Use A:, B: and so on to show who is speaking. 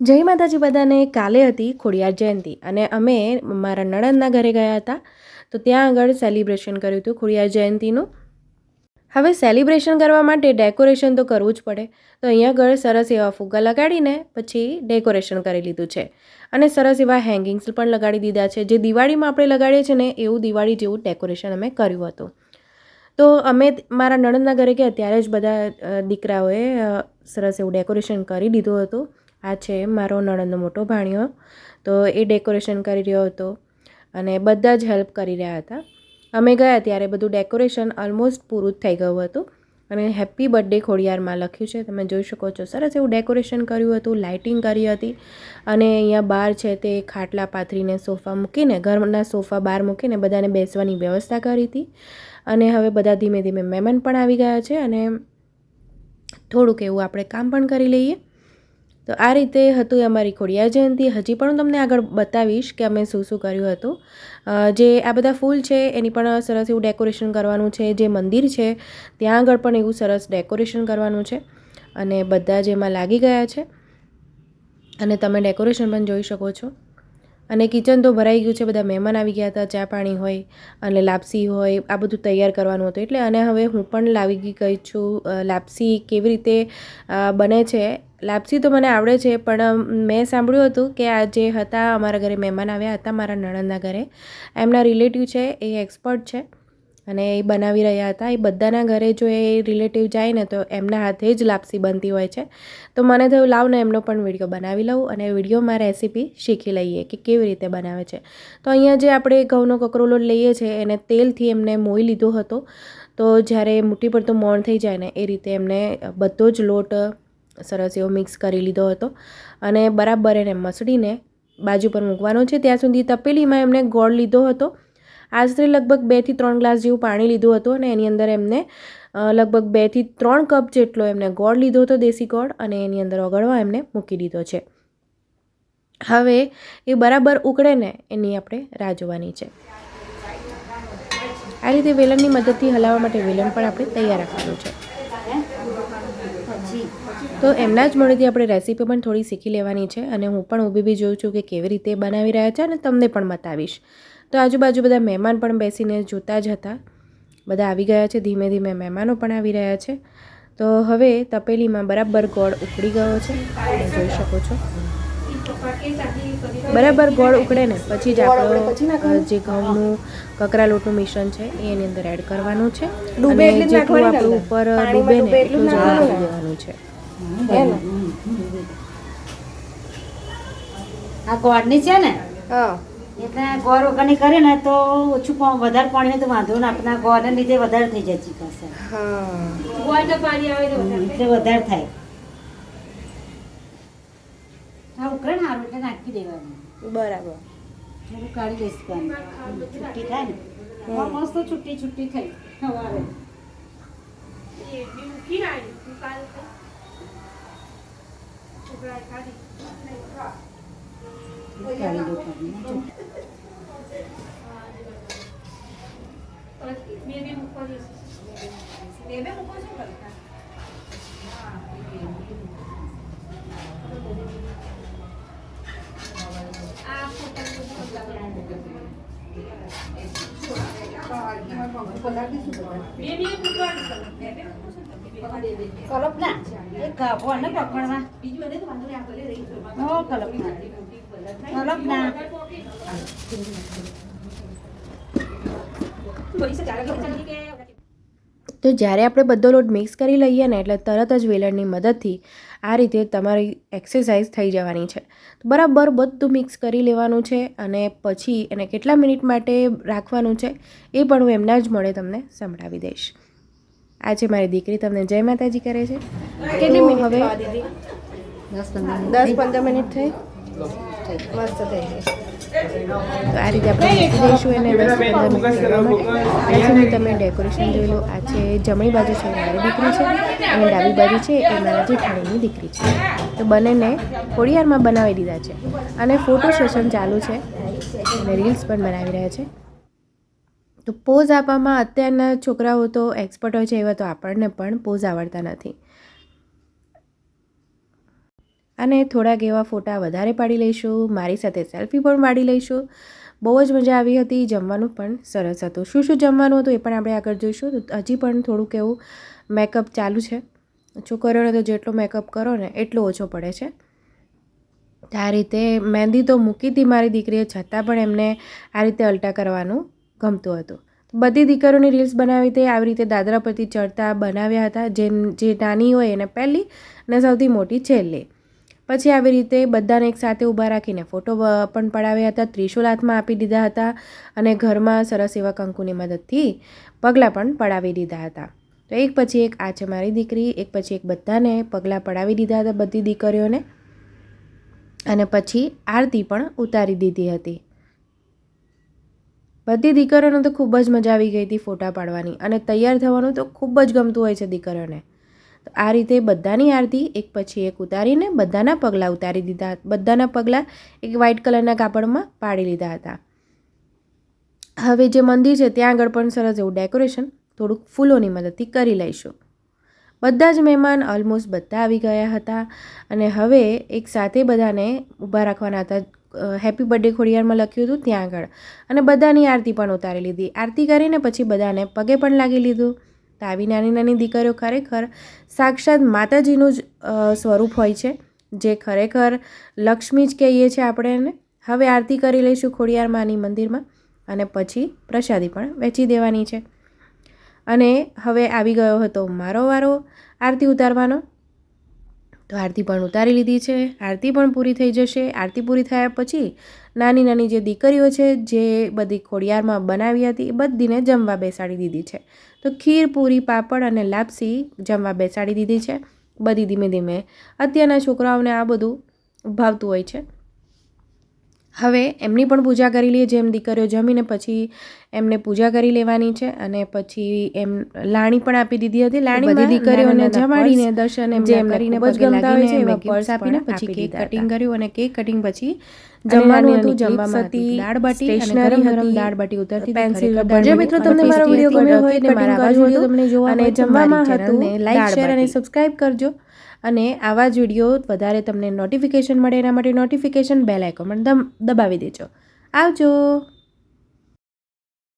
A: જય માતાજી બધાને. કાલે હતી ખોડિયાર જયંતિ અને અમે મારા નણંદના ઘરે ગયા હતા. તો ત્યાં આગળ સેલિબ્રેશન કર્યું હતું ખોડિયાર જયંતિનું. હવે સેલિબ્રેશન કરવા માટે ડેકોરેશન તો કરવું જ પડે. તો અહીંયા આગળ સરસ એવા ફુગ્ગા લગાડીને પછી ડેકોરેશન કરી લીધું છે. અને સરસ એવા હેંગિંગ્સ પણ લગાડી દીધા છે. જે દિવાળીમાં આપણે લગાડીએ છીએ ને એવું દિવાળી જેવું ડેકોરેશન અમે કર્યું હતું. તો અમે મારા નણંદના ઘરે ગયા ત્યારે જ બધા દીકરાઓએ સરસ એવું ડેકોરેશન કરી દીધું હતું. આ છે મારો નણંદનો મોટો ભાણિયો. તો એ ડેકોરેશન કરી રહ્યો હતો અને બધા જ હેલ્પ કરી રહ્યા હતા. અમે ગયા ત્યારે બધું ડેકોરેશન ઓલમોસ્ટ પૂરું થઈ ગયું હતું. અને હેપી બર્થડે ખોડિયારમાં લખ્યું છે, તમે જોઈ શકો છો. સરસ એવું ડેકોરેશન કર્યું હતું, લાઇટિંગ કરી હતી. અને અહીંયા બાર છે તે ખાટલા પાથરીને સોફા મૂકીને, ઘરના સોફા બહાર મૂકીને બધાને બેસવાની વ્યવસ્થા કરી હતી. અને હવે બધા ધીમે ધીમે મહેમાન પણ આવી ગયા છે અને થોડુંક એવું આપણે કામ પણ કરી લઈએ. તો આ રીતે હતું અમારી ખોડિયા જયંતિ. હજી પણ હું તમને આગળ બતાવીશ કે અમે શું શું કર્યું હતું. જે આ બધા ફૂલ છે, એની પણ સરસ એવું ડેકોરેશન કરવાનું છે. જે મંદિર છે, ત્યાં આગળ પણ એવું સરસ ડેકોરેશન કરવાનું છે. અને બધા જ એમાં લાગી ગયા છે. અને તમે ડેકોરેશન પણ જોઈ શકો છો. અને કિચન તો ભરાઈ ગયું છે, બધા મહેમાન આવી ગયા હતા, ચા પાણી હોય અને લાપસી હોય, આ બધું તૈયાર કરવાનું હતું. એટલે અને હવે હું પણ લાવી ગઈ છું લાપસી કેવી રીતે બને છે. લાપસી તો મને આવડે છે, પણ મેં સાંભળ્યું હતું કે આ જે હતા, અમારા ઘરે મહેમાન આવ્યા હતા, મારા નણંદના ઘરે. એમના રિલેટિવ છે, એ એક્સપર્ટ છે. અને એ બનાવી રહ્યા હતા. એ બધાના ઘરે જો એ રિલેટિવ જાય ને તો એમના હાથે જ લાપસી બનતી હોય છે. તો મને થયું, લાવ ને એમનો પણ વીડિયો બનાવી લઉં અને વિડીયોમાં રેસીપી શીખી લઈએ કે કેવી રીતે બનાવે છે. તો અહીંયા જે આપણે ઘઉંનો કકરો લોટ લઈએ છીએ એને તેલથી એમને મોઈ લીધો હતો. તો જ્યારે મુઠ્ઠી પર તો મોણ થઈ જાય ને, એ રીતે એમને બધો જ લોટ સરસ એવો મિક્સ કરી લીધો હતો. અને બરાબર એને મસળીને બાજુ પર મૂકવાનો છે. ત્યાં સુધી તપેલીમાં એમને ગોળ લીધો હતો. આશરે લગભગ બેથી ત્રણ ગ્લાસ જેવું પાણી લીધું હતું અને એની અંદર એમને લગભગ બેથી ત્રણ કપ જેટલો એમને ગોળ લીધો હતો દેશી ગોળ અને એની અંદર ઓગળવા એમને મૂકી દીધો છે. હવે એ બરાબર ઉકળે ને એની આપણે રાહ જોવાની છે. આ રીતે વેલણની મદદથી હલાવવા માટે વેલણ પણ આપણે તૈયાર રાખવાનું છે. તો એમના જ મોડેથી આપણે રેસીપી પણ થોડી શીખી લેવાની છે અને હું પણ ઊભી બી જોઉં છું કે કેવી રીતે બનાવી રહ્યા છે અને તમને પણ બતાવીશ. તો આજુબાજુ બધા મહેમાન પણ બેસીને જોતા જ હતા. બધા આવી ગયા છે ધીમે ધીમે મહેમાનો પણ આવી રહ્યા છે. તો હવે તપેલીમાં બરાબર ગોળ ઉકળી ગયો છે. તમે જોઈ શકો છો. બરાબર ગોળ ઉકળે ને પછી જ આપણે જે ઘઉંનું કકરા લોટનું મિશ્રણ છે એ એની અંદર એડ કરવાનું છે.
B: ડૂબે એટલે
A: જેટલું આપણું ઉપર. ડૂબે ને એટલું જ દેવાનું છે.
C: આ ગોળની છે ને?
B: હા.
C: એટલે ગોળ વગરની કરે ને તો ઓછું વધારે પાણી હોય તો વાંધો ને આપણા ગોળને લીધે વધારે થઈ જાય ચીકસ
B: હા.
C: એટલે વધારે થાય. હા ઉકળે ને હારું એટલે નાખી દેવાનું.
B: બરાબર.
C: થોડું કાઢી દઈશ પાણી. છુટ્ટી થાય ને? મસ્ત છુટ્ટી છુટ્ટી થઈ. સવારે દો પાણી. કલપ ના એ ગાભો ને પકડવા કલપ ના
A: તો જ્યારે આપણે બધો લોટ મિક્સ કરી લઈએ ને એટલે તરત જ વેલણની મદદથી આ રીતે તમારી એક્સરસાઇઝ થઈ જવાની છે. તો બરાબર બધું મિક્સ કરી લેવાનું છે અને પછી એને કેટલા મિનિટ માટે રાખવાનું છે એ પણ હું એમના જ મળે તમને સંભળાવી દઈશ. આ છે મારી દીકરી તમને જય માતાજી કરે છે.
B: કેટલી મિનિટ
A: હવે
C: દસ પંદર
B: મિનિટ થઈ? મસ્ત થઈ ગઈ.
A: તો આ રીતે આપણે મૂકી દઈશું એને માટે. તમે ડેકોરેશન જોઈ લો. આ છે જમણી બાજુ છે મારી દીકરી છે અને ડાબી બાજુ છે એ મારા જેઠાણીની દીકરી છે. તો બંનેને ખોડિયારમાં બનાવી દીધા છે. અને ફોટો સેશન ચાલુ છે. અને રીલ્સ પણ બનાવી રહ્યા છે. તો પોઝ આપવામાં અત્યારના છોકરાઓ તો એક્સપર્ટ હોય છે એવા તો આપણને પણ પોઝ આવડતા નથી. અને થોડાક એવા ફોટા વધારે પાડી લઈશું, મારી સાથે સેલ્ફી પણ પાડી લઈશું. બહુ જ મજા આવી હતી જમવાનું પણ, સરસ હતું. શું શું જમવાનું હતું એ પણ આપણે આગળ જોઈશું. તો હજી પણ થોડુંક એવું મેકઅપ ચાલુ છે. છોકરીઓને તો જેટલો મેકઅપ કરો ને એટલો ઓછો પડે છે. આ રીતે મહેંદી તો મૂકી હતી મારી દીકરીએ, છતાં પણ એમને આ રીતે અલટા કરવાનું ગમતું હતું. બધી દીકરીઓની રીલ્સ બનાવી તે આવી રીતે દાદરા પરથી ચડતા બનાવ્યા હતા. જે જે નાની હોય એને પહેલી અને સૌથી મોટી છેલ્લી. પછી આવી રીતે બધાને એક સાથે ઊભા રાખીને ફોટો પણ પડાવ્યા હતા, ત્રિશુલ હાથમાં આપી દીધા હતા અને ઘરમાં સરસ એવા કંકુની મદદથી પગલાં પણ પડાવી દીધા હતા. તો એક પછી એક, આ છે મારી દીકરી, એક પછી એક બધાને પગલાં પડાવી દીધા હતા બધી દીકરીઓને. અને પછી આરતી પણ ઉતારી દીધી હતી. બધી દીકરીઓને તો ખૂબ જ મજા આવી ગઈ હતી ફોટા પાડવાની અને તૈયાર થવાનું તો ખૂબ જ ગમતું હોય છે દીકરીઓને. તો આ રીતે બધાની આરતી એક પછી એક ઉતારીને બધાના પગલાં ઉતારી દીધા, બધાના પગલાં એક વ્હાઇટ કલરના કાપડમાં પાડી લીધા હતા. હવે જે મંદિર છે ત્યાં આગળ પણ સરસ એવું ડેકોરેશન થોડુંક ફૂલોની મદદથી કરી લઈશું. બધા જ મહેમાન ઓલમોસ્ટ બધા આવી ગયા હતા અને હવે એક સાથે બધાને ઊભા રાખવાના હતા. હેપી બર્થડે ખોડિયારમાં લખ્યું હતું ત્યાં આગળ. અને બધાની આરતી પણ ઉતારી લીધી. આરતી કરીને પછી બધાને પગે પણ લાગી લીધું. તો આવી નાની નાની દીકરીઓ ખરેખર સાક્ષાત માતાજીનું જ સ્વરૂપ હોય છે, જે ખરેખર લક્ષ્મી જ કહીએ છીએ આપણે એને. હવે આરતી કરી લઈશું ખોડિયાર માની મંદિરમાં અને પછી પ્રસાદી પણ વેચી દેવાની છે. અને હવે આવી ગયો હતો મારો વારો. આરતી ઉતારવાનો. તો આરતી પણ ઉતારી લીધી છે. આરતી પણ પૂરી થઈ જશે. આરતી પૂરી થયા પછી નાની નાની જે દીકરીઓ છે, જે બધી ખોડિયારમાં બનાવી હતી, એ બધીને જમવા બેસાડી દીધી છે. તો ખીર, પૂરી, પાપડ અને લાપસી જમવા બેસાડી દીધી છે. બધી ધીમે ધીમે અત્યારના છોકરાઓને આ બધું ભાવતું હોય છે. હવે એમની પણ પૂજા કરી લઈએ, જેમ દીકરીઓ જમીને પછી એમને પૂજા કરી લેવાની છે અને પછી એમ લાણી પણ આપી દીધી હતી. લાણી બધી દીકરીઓને જમાડીને દર્શન એમ જે એમને ખૂબ જ ગમતા હોય છે એવા પર્સ આપીને પછી કેક કટિંગ કર્યું અને કેક કટિંગ પછી જમવાનું હતું જમવામાં હતી દાળ બાટી સ્ટેશનરી હતી દાળ બાટી ઉતરતી પેન્સિલ જે મિત્રો તમને મારો વિડિયો ગમ્યો હોય તો મારા આવા વિડિયો તમને જોવા અને જમવામાં હતું લાઈક શેર અને સબસ્ક્રાઇબ કરજો. અને આવા જ વીડિયો વધારે તમને નોટિફિકેશન મળે એના માટે નોટિફિકેશન બેલ આઇકોન પણ દબાવી દેજો. આવજો.